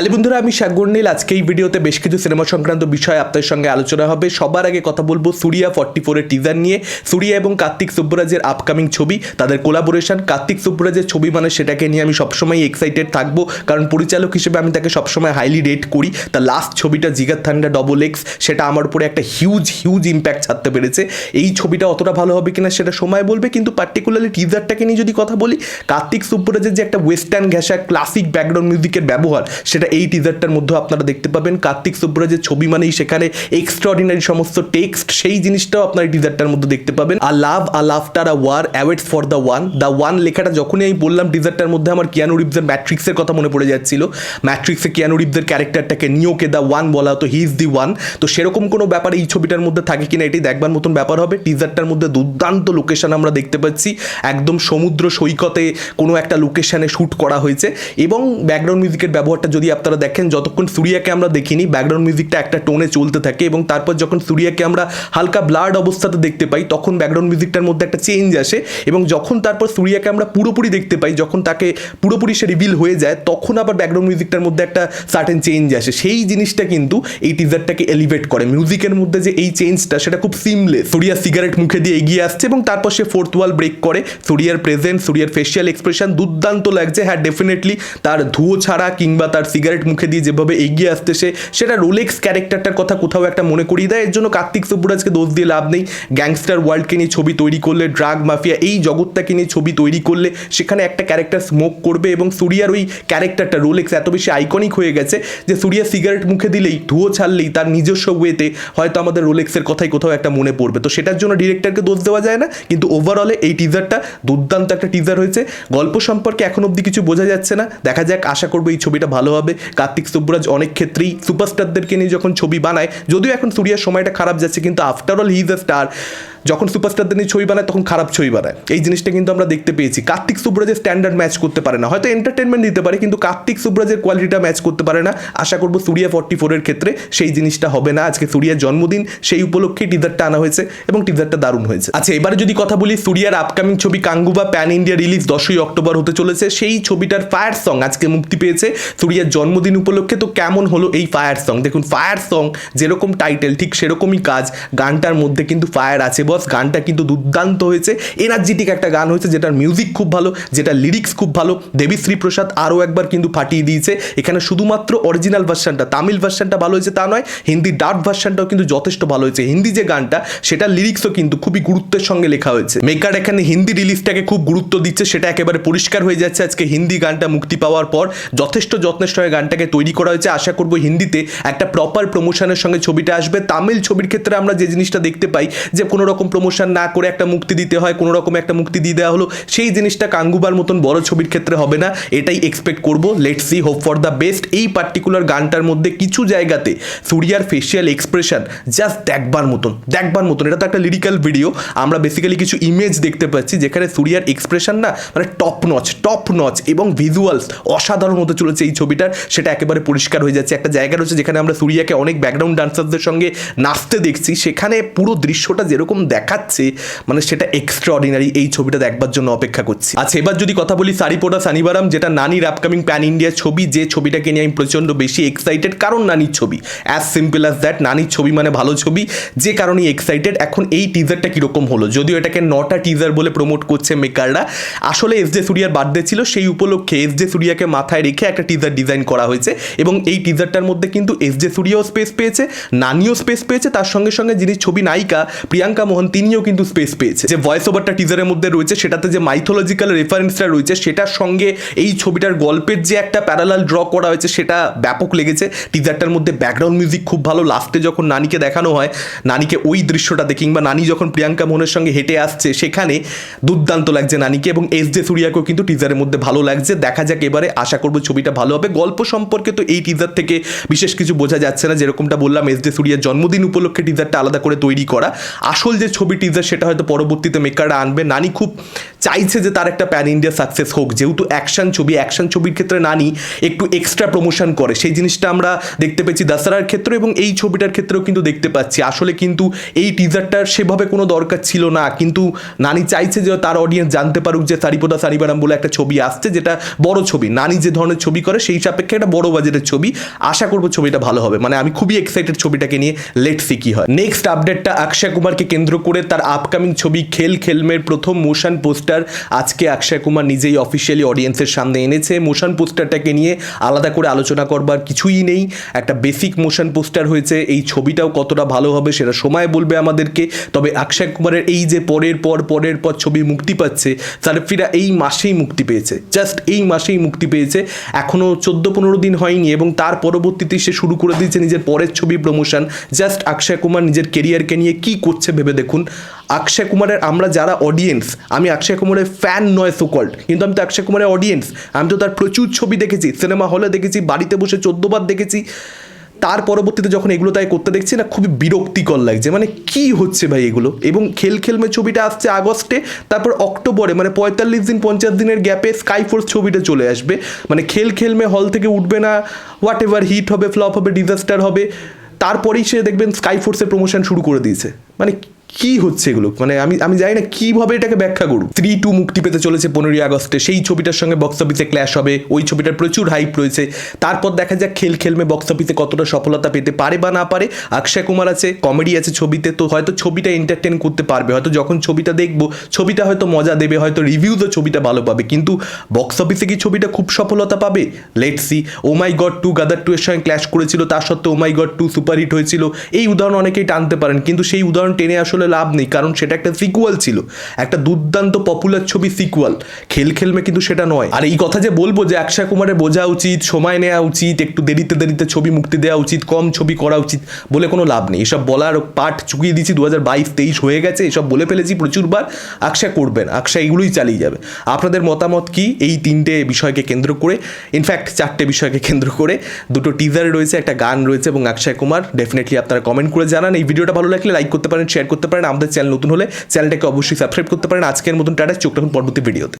Hello বন্ধুরা, আমি সাগর নীল আজকে এই ভিডিওতে বেশ কিছু সিনেমা সংক্রান্ত বিষয় আপনার সঙ্গে আলোচনা হবে। সবার আগে কথা বলব সুরিয়া ফর্টি ফোরের টিজার নিয়ে। সুরিয়া এবং কার্তিক সুব্বরাজের আপকামিং ছবি, তাদের কোলাবোরেশন কার্তিক সুব্বরাজের ছবি মানে সেটাকে নিয়ে আমি সবসময় এক্সাইটেড থাকব, কারণ পরিচালক হিসেবে আমি তাকে সবসময় হাইলি রেট করি। তার লাস্ট ছবিটা জিগার থান্ডা ডবল এক্স সেটা আমার উপরে একটা হিউজ হিউজ ইম্প্যাক্ট ছাড়তে পেরেছে। এই ছবিটা অতটা ভালো হবে কিনা সেটা সময় বলবে, কিন্তু পার্টিকুলারলি টিজারটাকে নিয়ে যদি কথা বলি, কার্তিক সুব্বরাজের যে একটা ওয়েস্টার্ন ঘেঁষা ক্লাসিক ব্যাকগ্রাউন্ড মিউজিকের ব্যবহার, সেটা এই টিজারটার মধ্যে আপনারা দেখতে পাবেন কার্তিক সুব্বরাজের ছবি মানেই সেখানে এক্সট্রাঅর্ডিনারি সমস্ত টেক্সট সেই জিনিসটাও আপনার এই টিজারটার মধ্যে দেখতে পাবেন। A love a laughter a war awaits for the one the one লেখাটা যখনই আমি বললাম টিজারটার মধ্যে আমার কিয়ানো রিভসের ম্যাট্রিক্সের কথা মনে পড়ে যাচ্ছিল। ম্যাট্রিক্সে কিয়ানো রিভসের ক্যারেক্টারটাকে নিয়োকে দ্য ওয়ান বলা হতো হি ইজ দি ওয়ান তো সেরকম কোনো ব্যাপার এই ছবিটার মধ্যে থাকে কিনা এটি দেখবার মতন ব্যাপার হবে। টিজারটার মধ্যে দুর্দান্ত লোকেশন আমরা দেখতে পাচ্ছি। একদম সমুদ্র সৈকতে কোনো একটা লোকেশনে শ্যুট করা হয়েছে। এবং ব্যাকগ্রাউন্ড মিউজিকের ব্যবহারটা যদি আপনারা দেখেন যতক্ষণ সুরিয়াকে আমরা দেখিনি ব্যাকগ্রাউন্ড মিউজিকটা একটা টোনে চলতে থাকে এবং তারপর যখন সুরিয়াকে আমরা হালকা ব্লাড অবস্থাতে দেখতে পাই, তখন ব্যাকগ্রাউন্ড মিউজিকটার মধ্যে একটা চেঞ্জ আসে এবং যখন তারপর সুরিয়াকে আমরা পুরোপুরি দেখতে পাই, যখন তাকে পুরোপুরি সে রিভিল হয়ে যায়, তখন আবার ব্যাকগ্রাউন্ড মিউজিকটার মধ্যে একটা সার্টেন চেঞ্জ আসে। সেই জিনিসটা কিন্তু এই টিজারটাকে এলিভেট করে। মিউজিকের মধ্যে যে এই চেঞ্জটা সেটা খুব সিমলেস সুরিয়া সিগারেট মুখে দিয়ে এগিয়ে আসছে এবং তারপর সে ফোর্থ ওয়াল ব্রেক করে। সুরিয়ার প্রেজেন্ট সুরিয়ার ফেশিয়াল এক্সপ্রেশন দুর্দান্ত লাগছে। হ্যাঁ ডেফিনেটলি তার ধুয়ো ছাড়া কিংবা তার সিগারেট মুখে দিয়ে যেভাবে এগিয়ে আসতে সে, সেটা রোলেক্স ক্যারেক্টারটার কথা কোথাও একটা মনে করিয়ে দেয়। এর জন্য কার্তিক সুব্বরাজকে দোষ দিয়ে লাভ নেই। গ্যাংস্টার ওয়ার্ল্ডকে নিয়ে ছবি তৈরি করলে ড্রাগ মাফিয়া এই জগৎটাকে নিয়ে ছবি তৈরি করলে, সেখানে একটা ক্যারেক্টার স্মোক করবে এবং সুরিয়ার ওই ক্যারেক্টারটা রোলেক্স এত বেশি আইকনিক হয়ে গেছে যে সুরিয়া সিগারেট মুখে দিলেই, ধুয়ো ছাড়লেই তার নিজস্ব ওয়েতে হয়তো আমাদের রোলেক্সের কথাই কোথাও একটা মনে পড়বে। তো সেটার জন্য ডিরেক্টরকে দোষ দেওয়া যায় না, কিন্তু ওভারঅলে এই টিজারটা দুর্দান্ত একটা টিজার হয়েছে। গল্প সম্পর্কে এখন অবধি কিছু বোঝা যাচ্ছে না। দেখা যাক, আশা করব এই ছবিটা ভালো হবে। কার্তিক সুব্রাজ অনেক ক্ষেত্রেই সুপারস্টারদেরকে নিয়ে যখন ছবি বানায়, যদিও এখন সুরিয়ার সময়টা খারাপ যাচ্ছে, কিন্তু after all he is a star যখন সুপারস্টারদের নিয়ে ছবি বানায়, তখন খারাপ ছবি বানায়। এই জিনিসটা কিন্তু আমরা দেখতে পেয়েছি। কার্তিক সুব্রাজের স্ট্যান্ডার্ড ম্যাচ করতে পারে না। হয়তো এন্টারটেনমেন্ট দিতে পারে, কিন্তু কার্তিক সুব্রাজের কোয়ালিটিটা ম্যাচ করতে পারে না। আশা করব সুরিয়া ফর্টি ফোরের ক্ষেত্রে সেই জিনিসটা হবে না। আজকে সুরিয়ার জন্মদিন, সেই উপলক্ষে টিজারটা আনা হয়েছে এবং টিজারটা দারুণ হয়েছে। আচ্ছা এবারে যদি কথা বলি সুরিয়ার আপকামিং ছবি কাঙ্গুবা প্যান ইন্ডিয়া রিলিজ দশই অক্টোবর হতে চলেছে। সেই ছবিটার ফায়ার সং আজকে মুক্তি পেয়েছে সুরিয়ার জন্মদিন উপলক্ষে। তো কেমন হলো এই ফায়ার সং দেখুন ফায়ার সং যেরকম টাইটেল ঠিক সেরকমই কাজ। গানটার মধ্যে কিন্তু ফায়ার আছে বস গানটা কিন্তু দুর্দান্ত হয়েছে। এনার্জেটিক একটা গান হয়েছে, যেটার মিউজিক খুব ভালো যেটা লিরিক্স খুব ভালো। দেবীশ্রী প্রসাদ আরও একবার কিন্তু ফাটিয়ে দিয়েছে। এখানে শুধুমাত্র অরিজিনাল ভার্সানটা তামিল ভার্সানটা ভালো হয়েছে তা নয়, হিন্দি ডার্ট ভার্সানটাও কিন্তু যথেষ্ট ভালো হয়েছে। হিন্দি যে গানটা সেটা লিরিক্সও কিন্তু খুবই গুরুত্বের সঙ্গে লেখা হয়েছে। মেকার এখানে হিন্দি রিলিজটাকে খুব গুরুত্ব দিচ্ছে, সেটা একেবারে পরিষ্কার হয়ে যাচ্ছে আজকে হিন্দি গানটা মুক্তি পাওয়ার পর। যথেষ্ট যত্নের সঙ্গে গানটাকে তৈরি করা হয়েছে। আশা করব হিন্দিতে একটা প্রপার প্রমোশনের সঙ্গে ছবিটা আসবে। তামিল ছবির ক্ষেত্রে আমরা যে জিনিসটা দেখতে পাই, যে কোনো রকম প্রমোশন না করে একটা মুক্তি দিতে হয়, কোনো রকম একটা মুক্তি দিয়ে দেওয়া হলো, সেই জিনিসটা কাঙ্গুবার মতন বড় ছবির ক্ষেত্রে হবে না, এটাই এক্সপেক্ট করব। Let see hope for the best এই পার্টিকুলার গানটার মধ্যে কিছু জায়গাতে সুরিয়ার ফেসিয়াল এক্সপ্রেশন জাস্ট দেখবার মতন দেখবার মতন। এটা তো একটা লিরিক্যাল ভিডিও আমরা বেসিক্যালি কিছু ইমেজ দেখতে পাচ্ছি যেখানে সুরিয়ার এক্সপ্রেশন না মানে টপ নচ টপ নচ এবং ভিজুয়ালস অসাধারণ হতে চলেছে এই ছবিটার। সেটা একেবারে পরিষ্কার হয়ে যাচ্ছে। একটা জায়গা রয়েছে যেখানে আমরা সুরিয়াকে অনেক ব্যাকগ্রাউন্ড ডান্সারদের সঙ্গে নাচতে দেখছি। সেখানে পুরো দৃশ্যটা যেরকম দেখাচ্ছে মানে সেটা এক্সট্রা অর্ডিনারি এই ছবিটা দেখবার জন্য অপেক্ষা করছি। আচ্ছা এবার যদি কথা বলি সারিপোটা সানিবারাম, যেটা নানির আপকামিং প্যান ইন্ডিয়া ছবি, যে ছবিটাকে নিয়ে আমি প্রচণ্ড বেশি এক্সাইটেড কারণ নানির ছবি। অ্যাজ সিম্পল অ্যাজ দ্যাট নানির ছবি মানে ভালো ছবি, যে কারণেই এক্সাইটেড এখন এই টিজারটা কীরকম হলো? যদিও এটাকে নটা টিজার বলে প্রমোট করছে মেকাররা আসলে এস জে সুরিয়ার বার্থডে ছিল, সেই উপলক্ষে এস জে সুরিয়াকে মাথায় রেখে একটা টিজার ডিজাইন করা হয়েছে, এবং এই টিজারটার মধ্যে কিন্তু এস জে সুরিয়াও স্পেস পেয়েছে, নানিও স্পেস পেয়েছে, তার সঙ্গে সঙ্গে যিনি ছবি নায়িকা, প্রিয়াঙ্কা মোহন তিনিও কিন্তু স্পেস পেয়েছে। যে ভয়েস ওভারটা টিজারের মধ্যে রয়েছে, সেটাতে যে মাইথোলজিক্যাল রেফারেন্সটা রয়েছে, সেটার সঙ্গে এই ছবিটার গল্পের যে একটা প্যারালাল ড্র করা হয়েছে, সেটা ব্যাপক লেগেছে। টিজারটার মধ্যে ব্যাকগ্রাউন্ড মিউজিক খুব ভালো। লাস্টে যখন নানিকে দেখানো হয়, নানিকে ওই দৃশ্যটাতে কিংবা নানি যখন প্রিয়াঙ্কা মোহনের সঙ্গে হেঁটে আসছে, সেখানে দুর্দান্ত লাগছে নানিকে, এবং এস জে সুরিয়াকেও কিন্তু টিজারের মধ্যে ভালো লাগছে। দেখা যাক এবারে আশা করব ছবিটা ভালো হবে। গল্প সম্পর্কে তো এই টিজার থেকে বিশেষ কিছু বোঝা যাচ্ছে না। যেরকমটা বললাম এস জে সুরিয়ার জন্মদিন উপলক্ষে টিজারটা আলাদা করে তৈরি করা। আসল যে ছবি টিজার সেটা হয়তো পরবর্তীতে মেকাররা আনবে। নানি খুব চাইছে যে তার একটা প্যান ইন্ডিয়া সাকসেস হোক। যেহেতু অ্যাকশন ছবি অ্যাকশন ছবির ক্ষেত্রে নানি একটু এক্সট্রা প্রমোশন করে। সেই জিনিসটা আমরা দেখতে পেয়েছি দাসারার ক্ষেত্রে এবং এই ছবিটার ক্ষেত্রেও কিন্তু দেখতে পাচ্ছি। আসলে কিন্তু এই টিজারটার সেভাবে কোনো দরকার ছিল না। কিন্তু নানি চাইছে যে তার অডিয়েন্স জানতে পারুক যে সারিপদা, সারিবারাম বলে একটা ছবি আসছে, যেটা বড় ছবি। নানি যে ধরনের ছবি করে, সেই সাপেক্ষে একটা বড় বাজেটের ছবি। আশা করব ছবিটা ভালো হবে। মানে আমি খুবই এক্সাইটেড ছবিটাকে নিয়ে লেট সি কি হয়। নেক্সট আপডেটটা অক্ষয় কুমারকে কেন্দ্র করে তার আপকামিং ছবি খেল খেলমের প্রথম মোশন পোস্টার আজকে অক্ষয় কুমার নিজেই অফিসিয়ালি অডিয়েন্সের সামনে এনেছে। মোশন পোস্টারটাকে নিয়ে আলাদা করে আলোচনা করবার কিছুই নেই। একটা বেসিক মোশন পোস্টার হয়েছে। এই ছবিটাও কতটা ভালো হবে সেটা সময় বলবে আমাদেরকে। তবে অক্ষয় কুমারের এই যে পরের পর পরের পর ছবি মুক্তি পাচ্ছে সারফিরা এই মাসেই মুক্তি পেয়েছে। জাস্ট এই মাসেই মুক্তি পেয়েছে। এখনও চোদ্দ পনেরো দিন হয়নি এবং তার পরবর্তীতে সে শুরু করে দিয়েছে নিজের পরের ছবি প্রমোশন জাস্ট অক্ষয় কুমার নিজের কেরিয়ারকে নিয়ে কি করছে ভেবে দেখুন। অক্ষয় কুমারের আমরা যারা অডিয়েন্স আমি অক্ষয় কুমারের ফ্যান নয় সুকল্ড কিন্তু আমি তো অক্ষয় কুমারের অডিয়েন্স আমি তো তার প্রচুর ছবি দেখেছি সিনেমা হলে দেখেছি, বাড়িতে বসে চোদ্দবার দেখেছি। তার পরবর্তীতে যখন এগুলো তাই করতে দেখছি না, খুবই বিরক্তিকর লাগছে মানে কি হচ্ছে ভাই এগুলো? এবং খেল খেলমে ছবিটা আসছে আগস্টে, তারপর অক্টোবরে মানে পঁয়তাল্লিশ দিন, পঞ্চাশ দিনের গ্যাপে স্কাই ফোর্স ছবিটা চলে আসবে। মানে খেল খেলমে হল থেকে উঠবে না হোয়াট এভার হিট হবে ফ্লপ হবে ডিজাস্টার হবে, তারপরেই সে দেখবেন স্কাই ফোর্সের প্রমোশন শুরু করে দিয়েছে। মানে কি হচ্ছে এগুলো? মানে আমি আমি জানি না কীভাবে এটাকে ব্যাখ্যা করব থ্রি টু মুক্তি পেতে চলেছে পনেরোই আগস্টে। সেই ছবিটার সঙ্গে বক্স অফিসে ক্ল্যাশ হবে। ওই ছবিটার প্রচুর হাইপ রয়েছে। তারপর দেখা যাক খেল খেলমে বক্স অফিসে কতটা সফলতা পেতে পারে বা না পারে। অক্ষয় কুমার আছে কমেডি আছে ছবিতে। তো হয়তো ছবিটা এন্টারটেন করতে পারবে। হয়তো যখন ছবিটা দেখব, ছবিটা হয়তো মজা দেবে, হয়তো রিভিউজও ছবিটা ভালো পাবে। কিন্তু বক্স অফিসে কি ছবিটা খুব সফলতা পাবে? Let see oh my God two Gadar two এর সঙ্গে ক্ল্যাশ করেছিল। তার সত্ত্বেও oh my god two superhit হয়েছিল। এই উদাহরণ অনেকেই টানতে পারেন। কিন্তু সেই উদাহরণ টেনে আসলে লাভ নেই, কারণ সেটা একটা সিকুয়াল ছিল। একটা দুর্দান্ত পপুলার ছবি সিকুয়াল খেল খেলমে কিন্তু সেটা নয়। আর এই কথা যে বলব যে অক্ষয় কুমারের বোঝা উচিত, সময় নেওয়া উচিত, একটু দেরিতে দেরিতে ছবি মুক্তি দেওয়া উচিত, কম ছবি করা উচিত বলে কোনো লাভ নেই। এসব বলার পাঠ চুকিয়ে দিয়েছি দু হাজার বাইশ, তেইশ হয়ে গেছে, এসব বলে ফেলেছি প্রচুরবার, অক্ষয় করবেন অক্ষয় এগুলোই চালিয়ে যাবে। আপনাদের মতামত কি? এই তিনটে বিষয়কে কেন্দ্র করে ইনফ্যাক্ট চারটে বিষয়কে কেন্দ্র করে, দুটো টিজার রয়েছে, একটা গান রয়েছে এবং অক্ষয় কুমার ডেফিনেটলি আপনারা কমেন্ট করে জানান। এই ভিডিওটা ভালো লাগলে লাইক করতে পারেন শেয়ার করতে পারেন। আমাদের চ্যানেল নতুন হলে চ্যানেলটাকে অবশ্যই সাবস্ক্রাইব করতে পারেন। আজকের মতন টাটা। চোখ রাখুন পরবর্তী ভিডিওতে।